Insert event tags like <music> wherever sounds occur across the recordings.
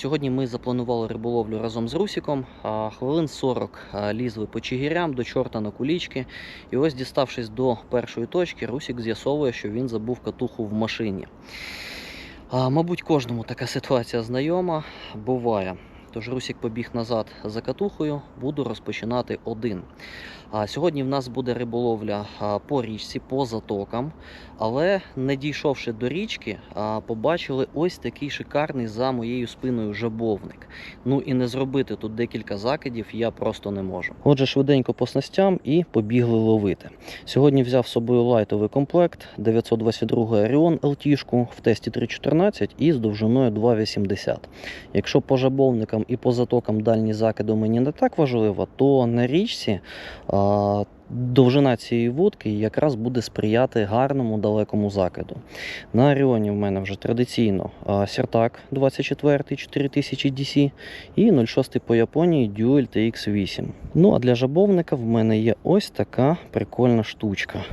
Сьогодні ми запланували риболовлю разом з Русіком. Хвилин 40 лізли по чигирям до чорта на кулічки. І ось, діставшись до першої точки, Русік з'ясовує, що він забув катуху в машині. Мабуть, кожному така ситуація знайома буває. Тож Русік побіг назад за катухою, буду розпочинати один. Сьогодні в нас буде риболовля по річці, по затокам. Але не дійшовши до річки, побачили ось такий шикарний за моєю спиною жабовник. Ну і не зробити тут декілька закидів я просто не можу. Отже, швиденько по снастям і побігли ловити. Сьогодні взяв з собою лайтовий комплект 922 Orion LT в тесті 3.14 і з довжиною 2.80. Якщо по жабовникам і по затокам дальні закиду мені не так важливо, то на річці довжина цієї вудки якраз буде сприяти гарному далекому закиду. На Оріоні в мене вже традиційно Сертак 24 4000 DC і 06 по Японії Dual TX8. Ну а для жабовника в мене є ось така прикольна штучка.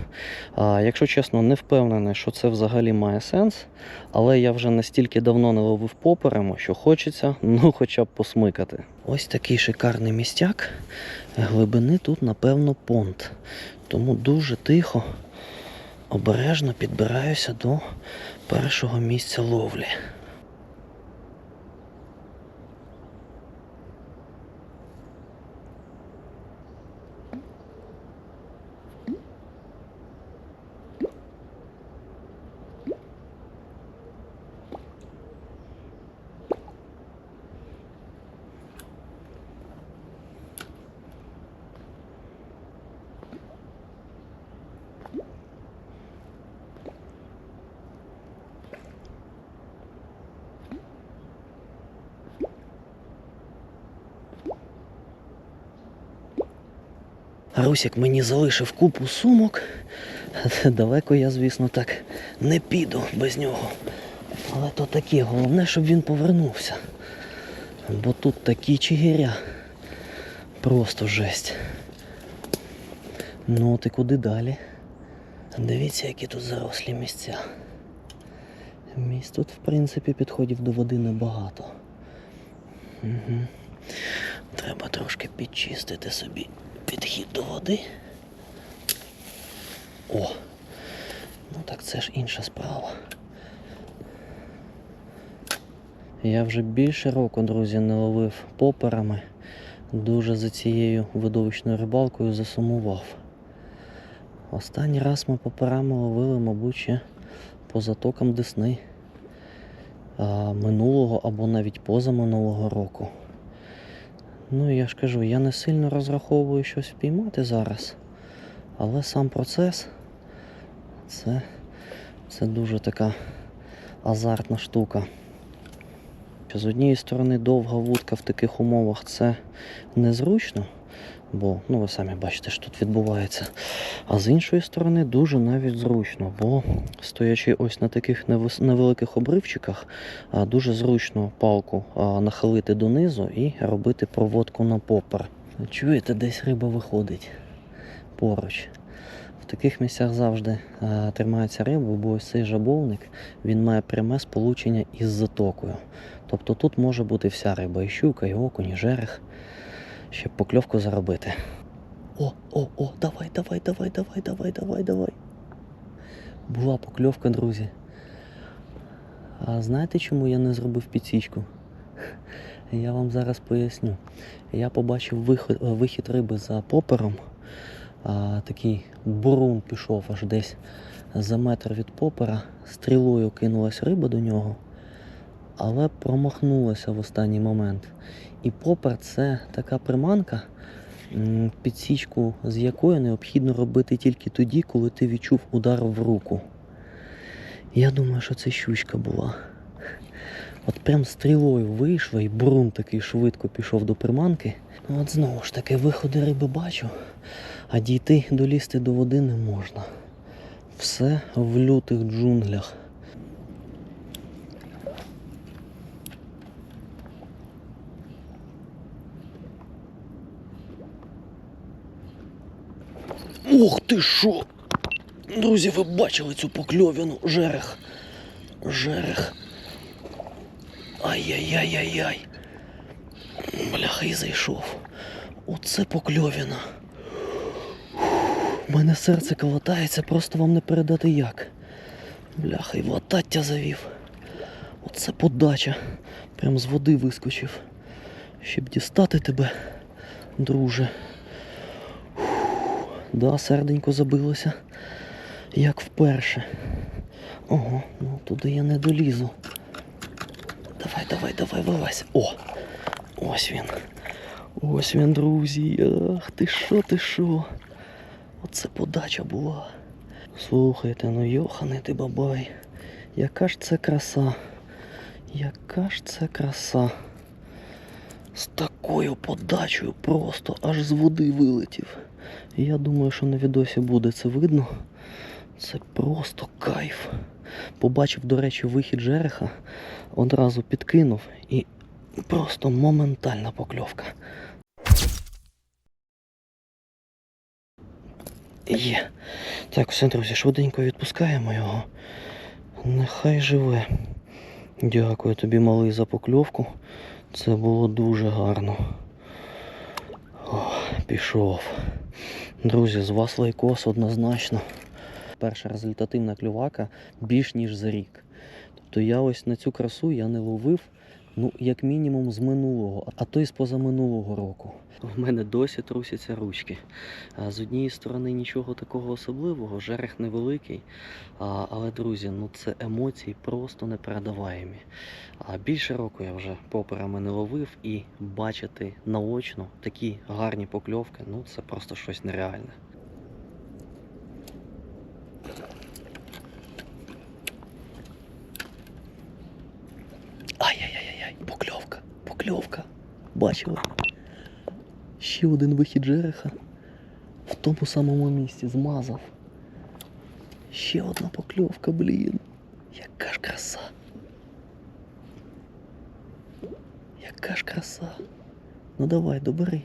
Якщо чесно, не впевнений, що це взагалі має сенс, але я вже настільки давно не ловив поперемо, що хочеться ну хоча б посмикати. Ось такий шикарний містяк. Глибини тут, напевно, понт. Тому дуже тихо, обережно підбираюся до першого місця ловлі. Русік мені залишив купу сумок. <laughs> Далеко я, звісно, так не піду без нього. Але то таке, головне, щоб він повернувся. Бо тут такі чигиря. Просто жесть. Ну, от і куди далі? Дивіться, які тут зарослі місця. Місць тут, в принципі, підходів до води небагато. Угу. Треба трошки підчистити собі підхід до води. О! Ну так це ж інша справа. Я вже більше року, друзі, не ловив поперами. Дуже за цією видовищною рибалкою засумував. Останній раз ми поперами ловили, мабуть, ще по затокам Десни минулого або навіть позаминулого року. Ну, я ж кажу, я не сильно розраховую щось впіймати зараз, але сам процес це, це дуже така азартна штука. З однієї сторони, довга вудка в таких умовах це незручно, бо ну, ви самі бачите, що тут відбувається. А з іншої сторони, дуже навіть зручно, бо стоячи ось на таких невеликих обривчиках, дуже зручно палку нахилити донизу і робити проводку на попер. Чуєте, десь риба виходить поруч. В таких місцях завжди тримається риба, бо ось цей жабовник він має пряме сполучення із затокою. Тобто тут може бути вся риба, і щука, і окунь, і жерех, щоб покльовку заробити. О, о, о, давай, давай, давай, давай, давай, давай, давай. Була покльовка, друзі. А знаєте, чому я не зробив підсічку? <laughs> Я вам зараз поясню. Я побачив вихід, вихід риби за попером. А, такий бурун пішов аж десь за метр від попера. Стрілою кинулась риба до нього, але промахнулася в останній момент. І попер це така приманка, підсічку з якої необхідно робити тільки тоді, коли ти відчув удар в руку. Я думаю, що це щучка була. От прям стрілою вийшла і брун такий швидко пішов до приманки. От знову ж таки, виходи риби бачу, а дійти долізти до води не можна. Все в лютих джунглях. Ох ти що! Друзі, ви бачили цю покльовіну? Жерех. Жерех. Ай-яй-яй-яй-яй. Бляха, і зайшов. Оце покльовіна. У мене серце колотається, просто вам не передати як. Бляха, і в латаття завів. Оце подача. Прям з води вискочив. Щоб дістати тебе, друже. Да, серденько забилося. Як вперше. Ого, ну туди я не долізу. Давай, давай, давай, вилазь. О! Ось він. Ось він, друзі. Ах, ти що, ти що? Оце подача була. Слухайте, ну йоханий ти бабай. Яка ж це краса? Яка ж це краса? З такою подачею просто аж з води вилетів. Я думаю, що на відосі буде це видно. Це просто кайф. Побачив, до речі, вихід жереха, одразу підкинув і просто моментальна покльовка. Є. Так, все, друзі, швиденько відпускаємо його. Нехай живе. Дякую тобі, малий, за покльовку. Це було дуже гарно. О, пішов. Друзі, з вас лайкос однозначно. Перша результативна клювака більш ніж за рік. Тобто я ось на цю красу я не ловив, ну, як мінімум, з минулого, а то й з позаминулого року. У мене досі трусяться ручки. З однієї сторони нічого такого особливого, жерех невеликий. Але, друзі, ну це емоції просто непередаваємі. Більше року я вже поперами не ловив і бачити наочно такі гарні покльовки, ну це просто щось нереальне. Покльовка. Бачили? Ще один вихід жереха в тому самому місці змазав. Ще одна покльовка, блін. Яка ж краса. Яка ж краса. Ну давай, добери.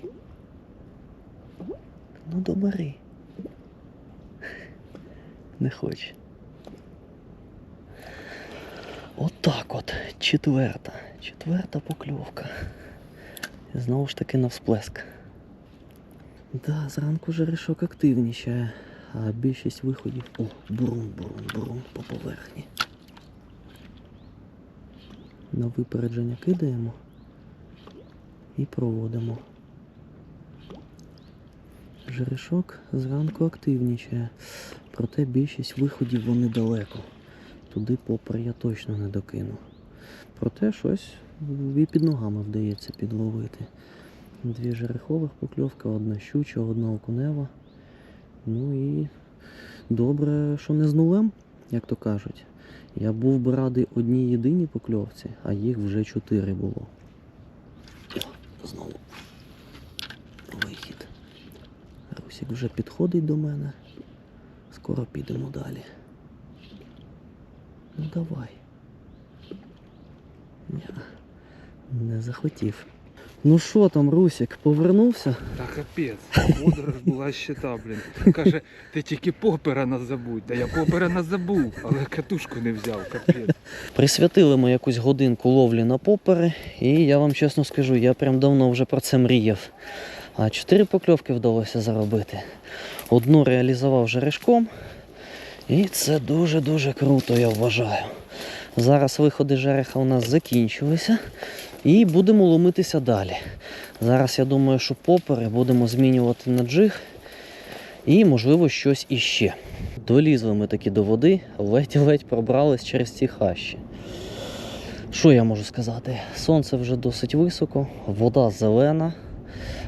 Ну добери. Не хоче. Отак от. Четверта. Четверта покльовка. Знову ж таки на всплеск. Да, зранку жерешок активнічає, а більшість виходів. О, бурун, бурун, бурун по поверхні. На випередження кидаємо і проводимо. Жерешок зранку активнічає, проте більшість виходів вони далеко. Туди попер я точно не докину. Проте щось і під ногами вдається підловити. Дві жерехових покльовки, одна щуча, одна окунева. Ну і добре, що не з нулем, як то кажуть. Я був би радий одній єдиній покльовці, а їх вже чотири було. Знову вихід. Русік вже підходить до мене. Скоро підемо далі. Ну давай. Ня, не захотів. Ну що там, Русік, повернувся? Та капець, подорож була щита, блін. Каже, ти тільки попера не забудь. Та я попера не забув, але катушку не взяв, капець. Присвятили ми якусь годинку ловлі на попери, і я вам чесно скажу, я прям давно вже про це мріяв. А чотири покльовки вдалося заробити. Одну реалізував жерешком, і це дуже-дуже круто, я вважаю. Зараз виходи жереха у нас закінчилися, і будемо ломитися далі. Зараз я думаю, що попери будемо змінювати на джиг і, можливо, щось іще. Долізли ми таки до води, ледь-ледь пробрались через ці хащі. Що я можу сказати? Сонце вже досить високо, вода зелена.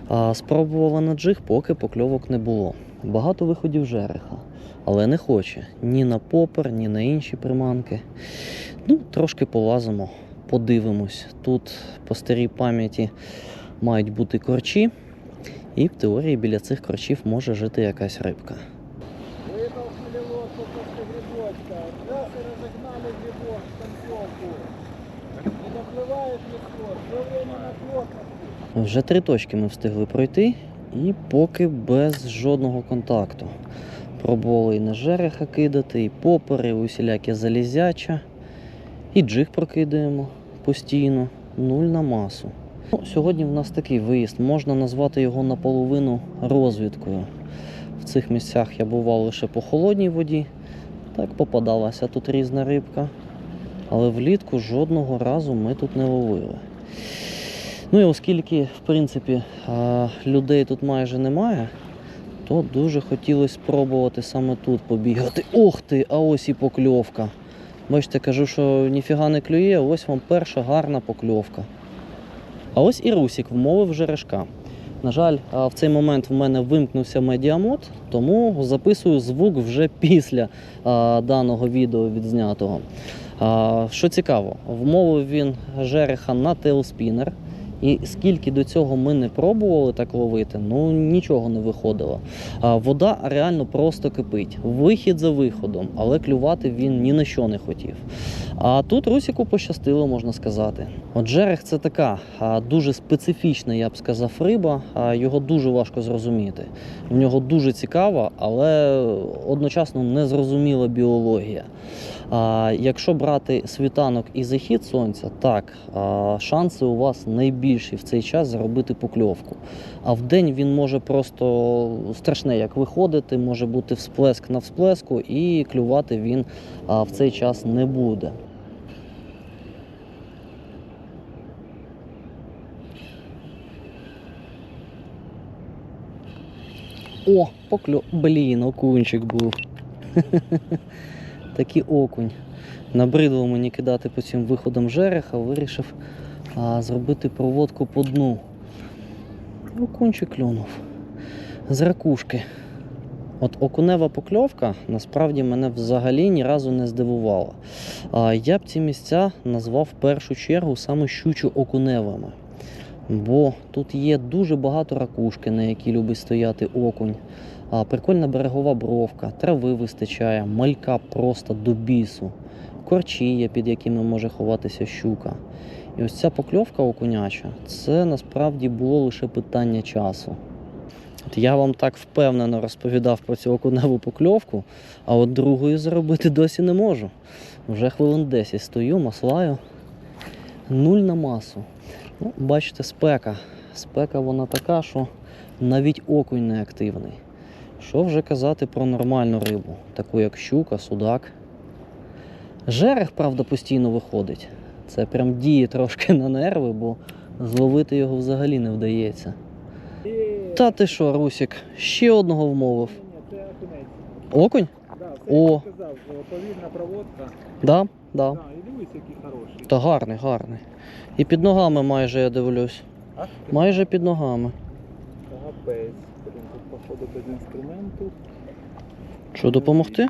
А спробувала на джиг, поки покльовок не було. Багато виходів жереха, але не хоче ні на попер, ні на інші приманки. Ну, трошки полазимо, подивимось. Тут по старій пам'яті мають бути корчі, і в теорії біля цих корчів може жити якась рибка. Вже три точки ми встигли пройти, і поки без жодного контакту. Пробували і на жереха кидати, і попери, і усілякі залізяча. І джиг прокидаємо. постійно, нуль на масу. Ну, сьогодні в нас такий виїзд, можна назвати його наполовину розвідкою. В цих місцях я бував лише по холодній воді, так попадалася тут різна рибка. Але влітку жодного разу ми тут не ловили. Ну і оскільки, в принципі, людей тут майже немає, то дуже хотілося спробувати саме тут побігати. Ох ти, а ось і покльовка. Бачите, кажу, що ніфіга не клює, ось вам перша гарна покльовка. А ось і Русік вмовив жерешка. На жаль, в цей момент в мене вимкнувся медіамод, тому записую звук вже після даного відео відзнятого. Що цікаво, вмовив він жереха на тейлспінер. І скільки до цього ми не пробували так ловити, ну нічого не виходило. А, вода реально просто кипить. Вихід за виходом, але клювати він ні на що не хотів. А тут Русіку пощастило, можна сказати. От жерех це така дуже специфічна, я б сказав, риба, його дуже важко зрозуміти. В нього дуже цікава, але одночасно незрозуміла біологія. Якщо брати світанок і захід сонця, так, шанси у вас найбільші в цей час заробити покльовку. А в день він може просто страшне як виходити, може бути всплеск на всплеску, і клювати він в цей час не буде. О, покльо. Блін, окунчик був. <laughs> Такий окунь. Набридло мені кидати по цим виходам жереха, вирішив а, зробити проводку по дну. Окунчик клюнув. З ракушки. От окунева покльовка насправді мене взагалі ні разу не здивувала. Я б ці місця назвав в першу чергу саме щучо-окуневими. Бо тут є дуже багато ракушки, на якій любить стояти окунь. Прикольна берегова бровка, трави вистачає, малька просто до бісу, корчі є, під якими може ховатися щука. І ось ця покльовка окуняча, це насправді було лише питання часу. От я вам так впевнено розповідав про цю окуневу покльовку, а от другою зробити досі не можу. Вже хвилин 10 стою, маслаю. Нуль на масу. Ну, бачите, спека. Спека вона така, що навіть окунь не активний. Що вже казати про нормальну рибу, таку як щука, судак. Жерех, правда, постійно виходить. Це прям діє трошки на нерви, бо зловити його взагалі не вдається. Та ти що, Русік, ще одного вмовив. Окунь? О. повільна проводка. Да, да. Да, і дивись, який хороший. Та гарний, гарний. І під ногами майже я дивлюсь. А? Майже під ногами. Капець. Блін, тут походу без інструменту. Що, допомогти?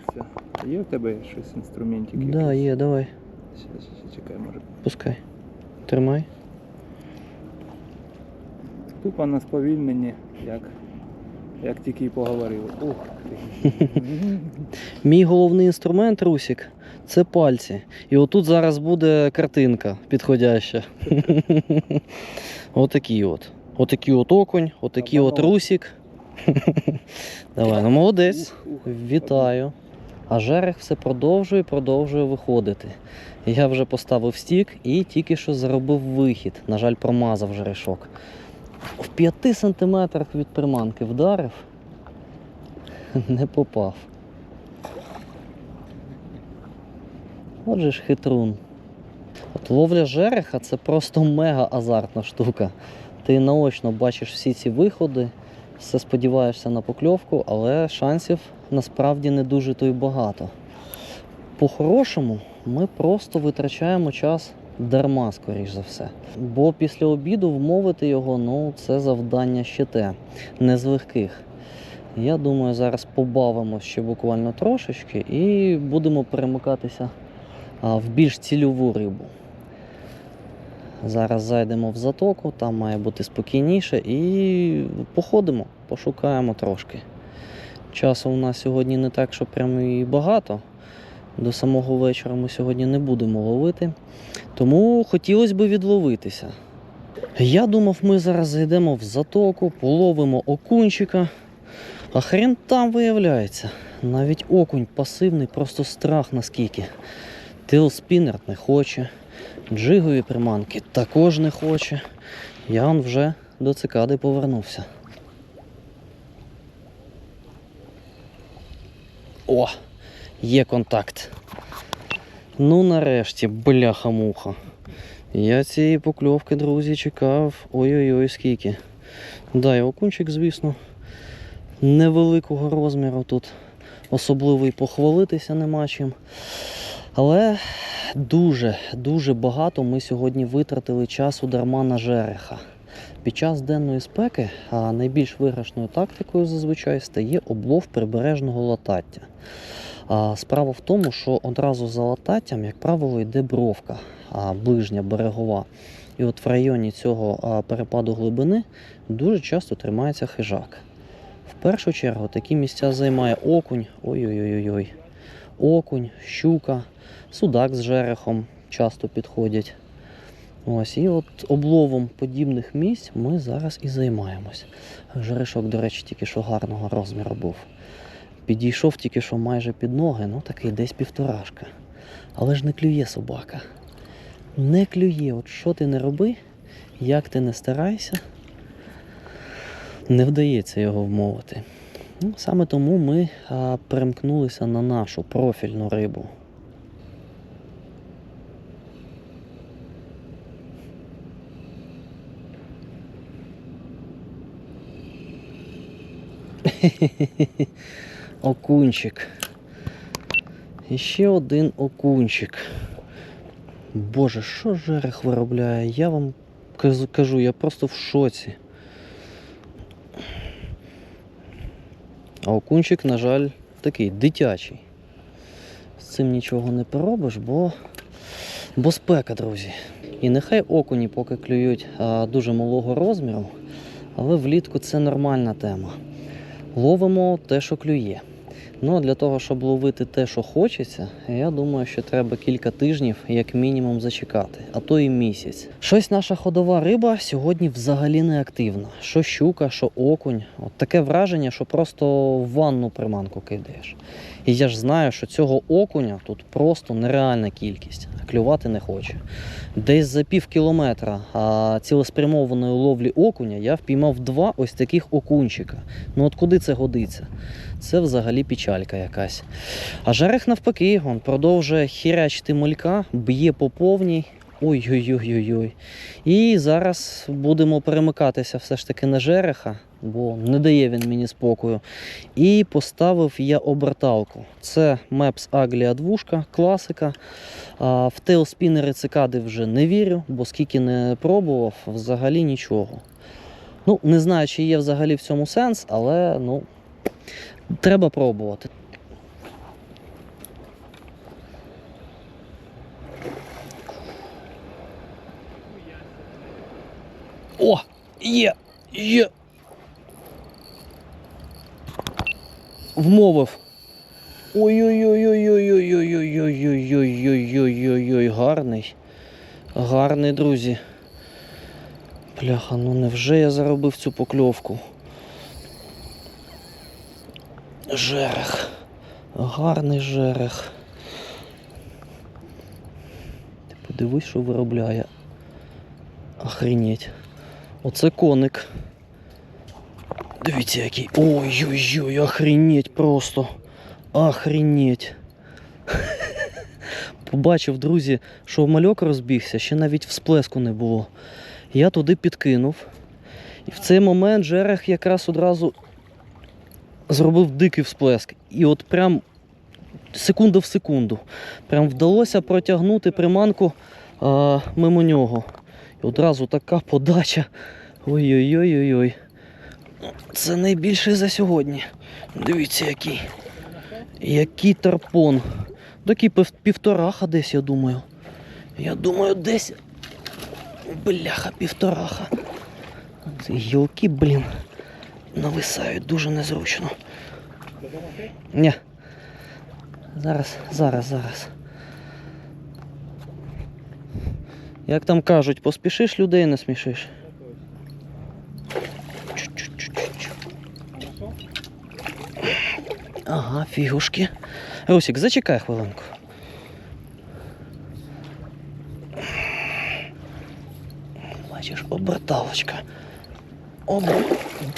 Є в тебе щось інструментик? Да, є, давай. Чекай, може. Пускай. Тримай. Тупо на сповільненні, як, як тільки й поговорив. Ух ти. <laughs> Мій головний інструмент, Русік, це пальці. І отут зараз буде картинка підходяща. <laughs> Отакий от. Отакий от окунь, отакий от Русік. <laughs> Давай, ну молодець. Вітаю. А жерех все продовжує продовжує виходити. Я вже поставив стік і тільки що заробив вихід. На жаль, промазав жерешок. В 5 сантиметрах від приманки вдарив, <laughs> не попав. Отже ж хитрун. От ловля жереха це просто мега азартна штука. Ти наочно бачиш всі ці виходи, все сподіваєшся на покльовку, але шансів насправді не дуже то й багато. По-хорошому, ми просто витрачаємо час дарма, скоріш за все. Бо після обіду вмовити його, ну, це завдання ще те, не з легких. Я думаю, зараз побавимо ще буквально трошечки і будемо перемикатися в більш цільову рибу. Зараз зайдемо в затоку, там має бути спокійніше, і походимо, пошукаємо трошки. Часу у нас сьогодні не так, що прямо і багато. До самого вечора ми сьогодні не будемо ловити. Тому хотілося б відловитися. Я думав, ми зараз зайдемо в затоку, половимо окунчика. А хрен там виявляється. Навіть окунь пасивний, просто страх наскільки. Тейлспінер не хоче. Джигові приманки також не хоче. Я он вже до цикади повернувся. О! Є контакт. Ну нарешті, бляха-муха. Я цієї покльовки, друзі, чекав. Ой-ой-ой, скільки. Да, і окунчик, звісно, невеликого розміру тут. Особливо і похвалитися нема чим. Але дуже, дуже багато ми сьогодні витратили часу дарма на жереха. Під час денної спеки найбільш виграшною тактикою зазвичай стає облов прибережного латаття. Справа в тому, що одразу за лататтям, як правило, йде бровка, ближня берегова. І от в районі цього перепаду глибини дуже часто тримається хижак. В першу чергу такі місця займає окунь, ой-ой-ой, окунь, щука, судак з жерехом часто підходять. Ось, і от обловом подібних місць ми зараз і займаємось. Жерешок, до речі, тільки що гарного розміру був. Підійшов тільки що майже під ноги, ну такий десь півторашка. Але ж не клює собака. Не клює, от що ти не роби, як ти не старайся, не вдається його вмовити. Ну, саме тому ми а, перемкнулися на нашу профільну рибу. <laughs> Окунчик. І ще один окунчик. Боже, що жерех виробляє? Я вам кажу, я просто в шоці. А окунчик, на жаль, такий дитячий. З цим нічого не поробиш, бо, бо спека, друзі. І нехай окуні поки клюють а, дуже малого розміру, але влітку це нормальна тема. Ловимо те, що клює. Ну а для того, щоб ловити те, що хочеться, я думаю, що треба кілька тижнів, як мінімум, зачекати, а то і місяць. Щось наша ходова риба сьогодні взагалі не активна. Що щука, що окунь. От таке враження, що просто в ванну приманку кидаєш. І я ж знаю, що цього окуня тут просто нереальна кількість, клювати не хоче. Десь за пів кілометра цілеспрямованої ловлі окуня я впіймав два ось таких окунчика. Ну от куди це годиться? Це взагалі печалька якась. А жерех навпаки, він продовжує хірячити малька, б'є по повній. Ой-ой-ой-ой-ой. І зараз будемо перемикатися все ж таки на жереха, бо не дає він мені спокою. І поставив я оберталку. Це Maps Aglia 2, класика. А в тейлспінери цикади вже не вірю, бо скільки не пробував, взагалі нічого. Ну, не знаю, чи є взагалі в цьому сенс, але ну, треба пробувати. О! Є! Є! Вмовив. Ой-ой-ой-ой-ой-ой-ой-ой-ой-ой-ой-ой-ой-ой, гарний. Гарний, друзі. Бляха, ну невже я заробив цю покльовку? Жерех. Гарний жерех. Ти подивись, що виробляє. Охренеть. Оце коник. Дивіться, який. Ой-ой-ой, охренеть просто. Охренеть. <laughs> Побачив, друзі, що мальок розбігся, ще навіть всплеску не було. Я туди підкинув. І в цей момент жерех якраз одразу зробив дикий всплеск. І от прям секунда в секунду. Прям вдалося протягнути приманку а, мимо нього. І одразу така подача. Ой-ой-ой-ой-ой. Це найбільше за сьогодні. Дивіться, який. Який тарпон. Такий півтораха десь, я думаю. Я думаю, десь. Бляха, півтораха. Ці гілки, блін, нависають дуже незручно. Ні. Зараз, зараз, зараз. Як там кажуть, поспішиш людей не смішиш. Ага, фігушки. Русик, зачекай хвилинку. бачиш, оберталочка. Обр...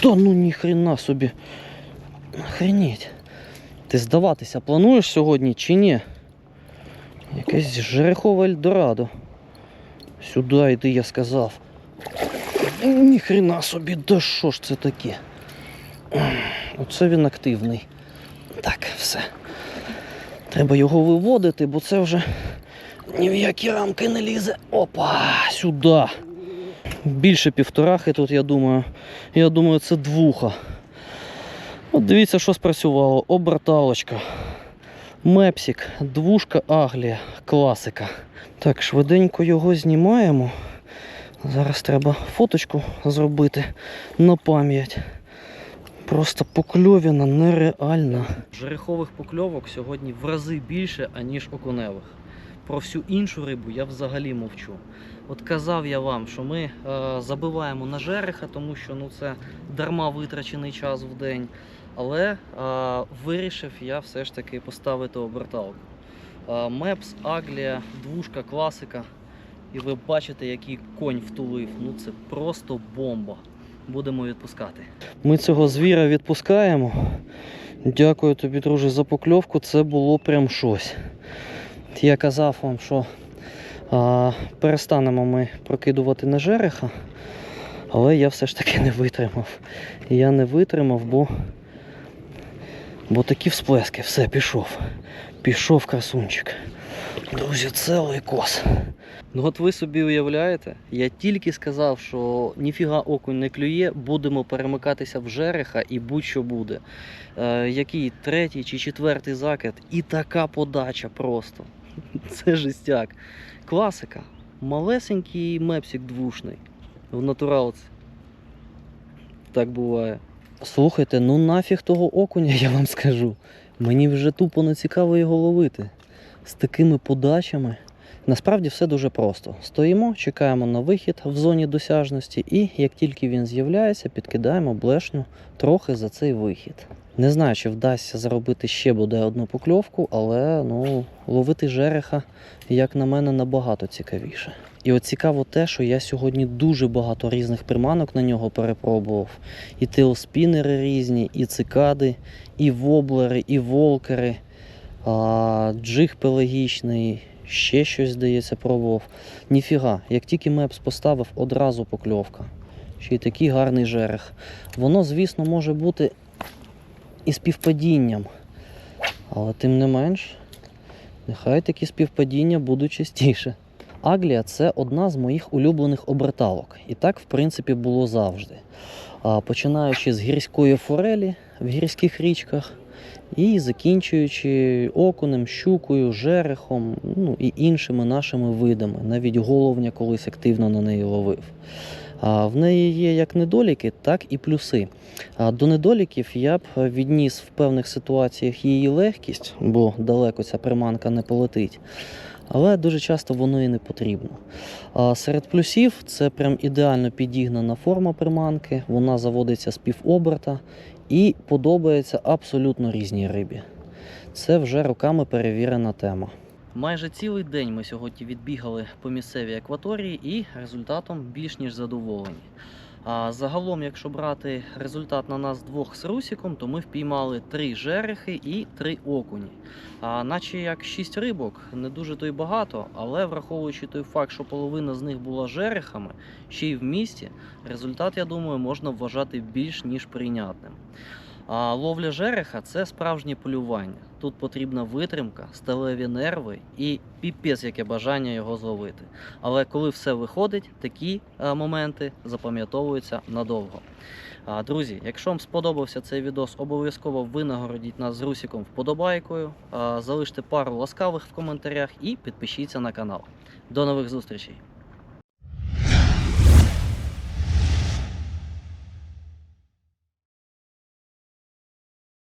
Да ну ніхрена собі. Охренеть. Ти здаватися плануєш сьогодні чи ні? Якесь жерехове Ельдорадо. Сюди йди, я сказав. Ніхрена собі, да що ж це таке? Оце він активний. Так, все. Треба його виводити, бо це вже ні в які рамки не лізе. Опа, сюди. Більше півторахи тут, я думаю. Я думаю, це двуха. От дивіться, що спрацювало. Оберталочка. Мепсік, двушка Аглія, класика. Так, швиденько його знімаємо. Зараз треба фоточку зробити на пам'ять. Просто покльовіна нереальна. Жерехових покльовок сьогодні в рази більше, аніж окуневих. Про всю іншу рибу я взагалі мовчу. От казав я вам, що ми е, забиваємо на жереха, тому що ну, це дарма витрачений час в день. Але е, вирішив я все ж таки поставити оберталку. Е, Мепс, Аглія, двушка, класика. І ви бачите, який конь втулив. Ну це просто бомба. Будемо відпускати. Ми цього звіра відпускаємо. Дякую тобі, друже, за покльовку. Це було прям щось. Я казав вам, що перестанемо ми прокидувати на жереха, але я все ж таки не витримав. Я не витримав, бо, бо такі всплески. Все, пішов. Пішов красунчик. Друзі, цілий кос. Ну от ви собі уявляєте, я тільки сказав, що ніфіга окунь не клює, будемо перемикатися в жереха і будь-що буде. Е, який третій чи четвертий закид, і така подача просто. <laughs> Це жестяк. Класика. Малесенький мепсик двушний. В натуралці. Так буває. Слухайте, ну нафіг того окуня, <laughs> я вам скажу. Мені вже тупо не цікаво його ловити. З такими подачами. Насправді все дуже просто. Стоїмо, чекаємо на вихід в зоні досяжності, і як тільки він з'являється, підкидаємо блешню трохи за цей вихід. Не знаю, чи вдасться заробити ще буде одну покльовку, але ну, ловити жереха, як на мене, набагато цікавіше. І от цікаво те, що я сьогодні дуже багато різних приманок на нього перепробував. І теоспінери різні, і цикади, і воблери, і волкери, а, джиг пелагічний, ще щось, здається, пробував. Ніфіга, як тільки мепс поставив, одразу покльовка. Ще й такий гарний жерех. Воно, звісно, може бути і співпадінням. Але тим не менш, нехай такі співпадіння будуть частіше. Аглія це одна з моїх улюблених оберталок. І так, в принципі, було завжди. Починаючи з гірської форелі в гірських річках і закінчуючи окунем, щукою, жерехом, ну і іншими нашими видами. Навіть головня колись активно на неї ловив. В неї є як недоліки, так і плюси. До недоліків я б відніс в певних ситуаціях її легкість, бо далеко ця приманка не полетить. Але дуже часто воно і не потрібно. Серед плюсів це прям ідеально підігнана форма приманки, вона заводиться з півоберта і подобається абсолютно різній рибі. Це вже роками перевірена тема. Майже цілий день ми сьогодні відбігали по місцевій акваторії і результатом більш ніж задоволені. А загалом, якщо брати результат на нас двох з Русіком, то ми впіймали три жерехи і три окуні. А наче як шість рибок, не дуже то й багато, але враховуючи той факт, що половина з них була жерехами, ще й в місті, результат, я думаю, можна вважати більш ніж прийнятним. А ловля жереха це справжнє полювання. Тут потрібна витримка, сталеві нерви і піпець, яке бажання його зловити. Але коли все виходить, такі е, моменти запам'ятовуються надовго. Друзі, якщо вам сподобався цей відос, обов'язково винагородіть нас з Русіком вподобайкою, залиште пару ласкавих в коментарях і підпишіться на канал. До нових зустрічей!